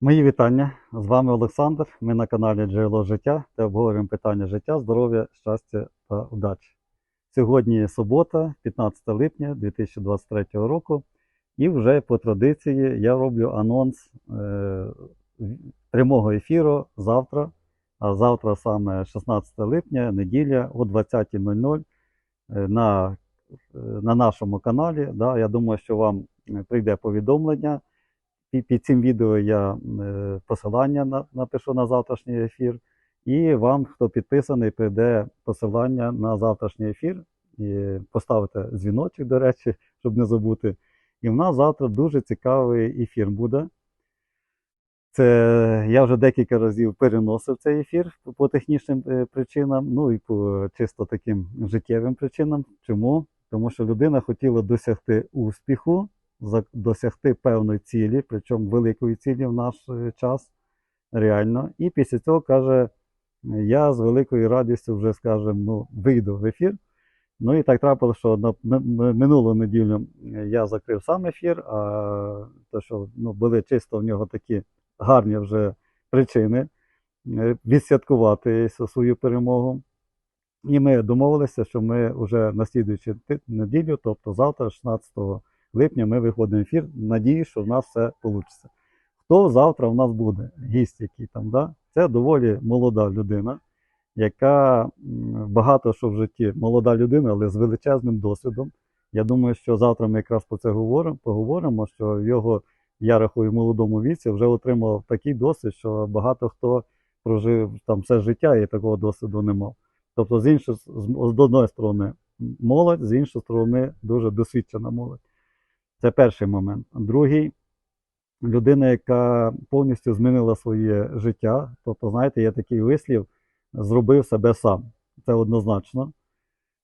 Мої вітання. З вами Олександр. Ми на каналі Джерело життя та обговорюємо питання життя, здоров'я, щастя та удачі. Сьогодні субота, 15 липня 2023 року. І вже по традиції я роблю анонс е, прямого ефіру завтра. А завтра саме 16 липня, неділя о 20.00 е, на, е, на нашому каналі. Да, я думаю, що вам прийде повідомлення. Під, цим відео я е, посилання на, напишу на завтрашній ефір. І вам, хто підписаний, прийде посилання на завтрашній ефір. І поставите дзвіночок, до речі, щоб не забути. І в нас завтра дуже цікавий ефір буде. Це я вже декілька разів переносив цей ефір по, технічним е, причинам, ну і по чисто таким життєвим причинам. Чому? Тому що людина хотіла досягти успіху, досягти певної цілі, причому великої цілі в наш е, час, реально. І після цього каже: я з великою радістю вже, скажімо, ну, вийду в ефір. Ну і так трапилося, що на м- м- минулу неділю я закрив сам ефір, а то, що ну, були чисто в нього такі гарні вже причини е, відсвяткувати свою перемогу. І ми домовилися, що ми вже на слідуючу неділю, тобто завтра, 16 липня, ми виходимо в ефір. Надію, що в нас все вийде. Хто завтра в нас буде? Гість, який там, да? Це доволі молода людина, яка багато що в житті, молода людина, але з величезним досвідом. Я думаю, що завтра ми якраз про це говоримо, поговоримо, що в його, я рахую, молодому віці вже отримав такий досвід, що багато хто прожив там все життя і такого досвіду не мав. Тобто, з іншої, з одної сторони, молодь, з іншої сторони, дуже досвідчена молодь. Це перший момент. Другий людина, яка повністю змінила своє життя. Тобто, знаєте, є такий вислів, зробив себе сам. Це однозначно.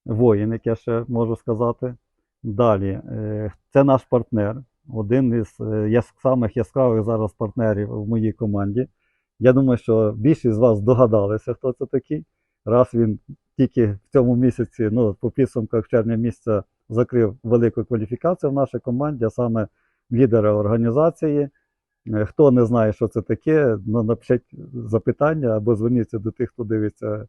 Воїн, як я ще можу сказати. Далі, е, це наш партнер, один із е, самих яскравих зараз партнерів в моїй команді. Я думаю, що більшість з вас догадалися, хто це такий. Раз він тільки в цьому місяці, ну, по підсумках червня місяця, закрив велику кваліфікацію в нашій команді, а саме лідера організації. Е, Хто не знає, що це таке, ну, напишіть запитання або зверніться до тих, хто дивиться,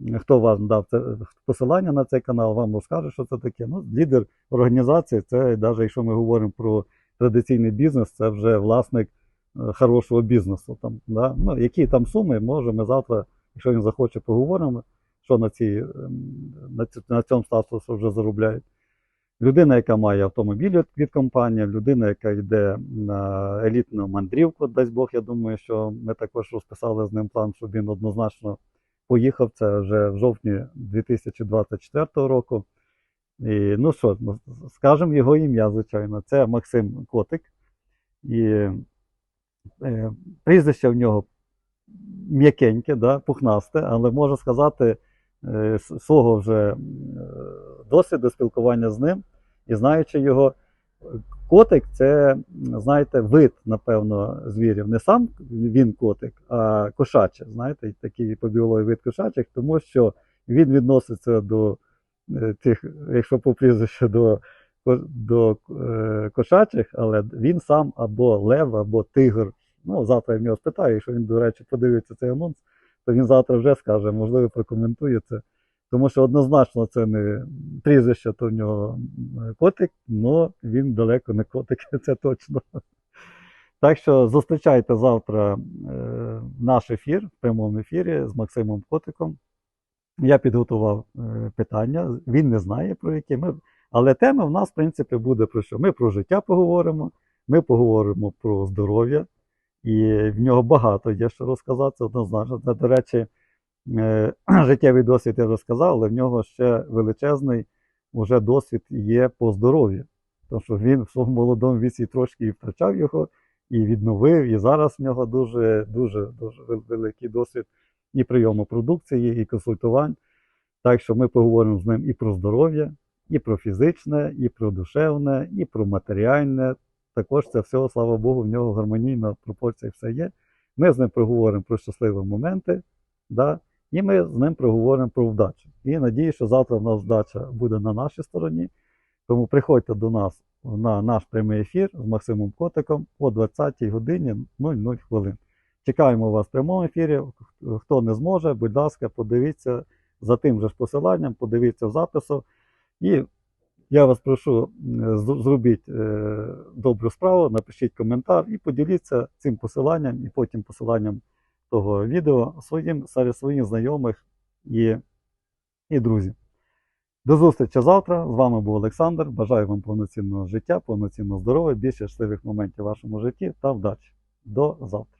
е, хто вам дав це посилання на цей канал, вам розкаже, що це таке. Ну, лідер організації, це навіть якщо ми говоримо про традиційний бізнес, це вже власник е, хорошого бізнесу. Там, да? ну, які там суми, може, ми завтра, якщо він захоче, поговоримо, що на, цій, ем, на, на цьому статусі вже заробляють. Людина, яка має автомобіль від- компанії, людина, яка йде на елітну мандрівку, дасть Бог, я думаю, що ми також розписали з ним план, щоб він однозначно поїхав. Це вже в жовтні 2024 року. І, ну що, ну, скажемо його ім'я, звичайно. Це Максим Котик. І е, прізвище в нього м'якеньке, да, пухнасте, але можу сказати свого вже е, досвіду спілкування з ним і знаючи його, котик це, знаєте, вид, напевно, звірів. Не сам він котик, а кошаче, знаєте, такий по вид кошачих, тому що він відноситься до е, тих, якщо по прізвищу, до, до е, кошачих, але він сам або лев, або тигр. Ну, завтра я в нього спитаю, якщо він, до речі, подивиться цей анонс, то він завтра вже скаже, можливо, прокоментує це. Тому що однозначно це не прізвище, то в нього котик, але він далеко не котик, це точно. Так що зустрічайте завтра е, наш ефір в прямому ефірі з Максимом Котиком. Я підготував е, питання, він не знає про які. Ми... Але тема в нас, в принципі, буде про що? Ми про життя поговоримо, ми поговоримо про здоров'я, і в нього багато є що розказати однозначно. Це, до речі, е, життєвий досвід я вже сказав, але в нього ще величезний уже досвід є по здоров'ю. Тому що він в своєму молодому віці трошки і втрачав його, і відновив, і зараз в нього дуже, дуже, дуже великий досвід і прийому продукції, і консультувань. Так що ми поговоримо з ним і про здоров'я, і про фізичне, і про душевне, і про матеріальне. Також це все, слава Богу, в нього гармонійна пропорція все є. Ми з ним проговоримо про щасливі моменти, да? і ми з ним проговоримо про вдачу. І надію, що завтра в нас вдача буде на нашій стороні. Тому приходьте до нас на наш прямий ефір з Максимом Котиком о 20 годині 00 хвилин. Чекаємо вас в прямому ефірі. Хто не зможе, будь ласка, подивіться за тим же посиланням, подивіться в запису. І я вас прошу, зробіть е, добру справу, напишіть коментар і поділіться цим посиланням і потім посиланням того відео своїм, серед своїх знайомих і, і друзів. До зустрічі завтра. З вами був Олександр. Бажаю вам повноцінного життя, повноцінного здоров'я, більше щасливих моментів в вашому житті та вдачі. До завтра.